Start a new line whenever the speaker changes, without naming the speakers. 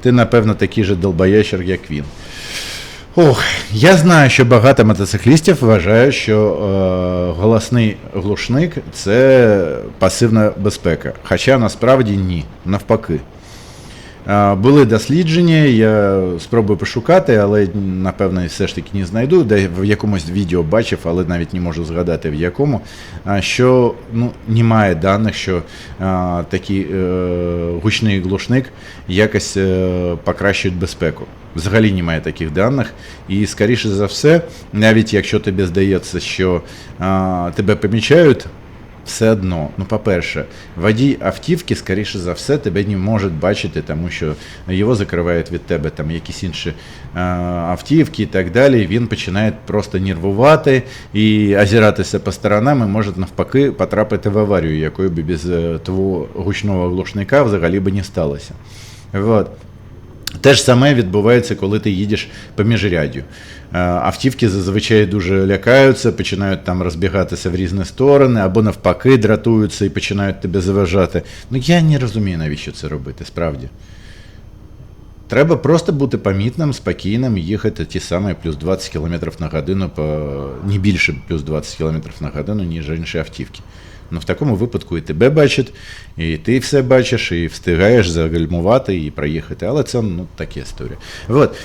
ти, напевно, такий же долбоящер, як він. Ох, я знаю, що багато мотоциклістів вважають, що е, голосний глушник це пасивна безпека. Хоча насправді ні, навпаки. Були дослідження, я спробую пошукати, але напевно все ж таки не знайду. Де в якомусь відео бачив, але навіть не можу згадати в якому. Що ну, немає даних, що а, такий е, гучний глушник якось е, покращують безпеку. Взагалі немає таких даних. І скоріше за все, навіть якщо тобі здається, що а, тебе помічають, все одно, ну по-перше, водій автівки, скоріше за все, тебе не може бачити, тому що його закривають від тебе там якісь інші е, автівки і так далі. Він починає просто нервувати і озиратися по сторонам і може навпаки потрапити в аварію, якою би без е, твого гучного глушника взагалі би не сталося. Вот. Те ж саме відбувається, коли ти їдеш по міжряддю. Е, Автівки зазвичай дуже лякаються, починають там розбігатися в різні сторони, або навпаки дратуються і починають тебе заважати. Ну я не розумію, навіщо це робити, справді. Треба просто бути помітним, спокійним, їхати ті самі плюс 20 км на годину, по, не більше плюс 20 км на годину, ніж інші автівки. Ну, в такому випадку і тебе бачать, і ти все бачиш, і встигаєш загальмувати і проїхати. Але це ну, така історія. От.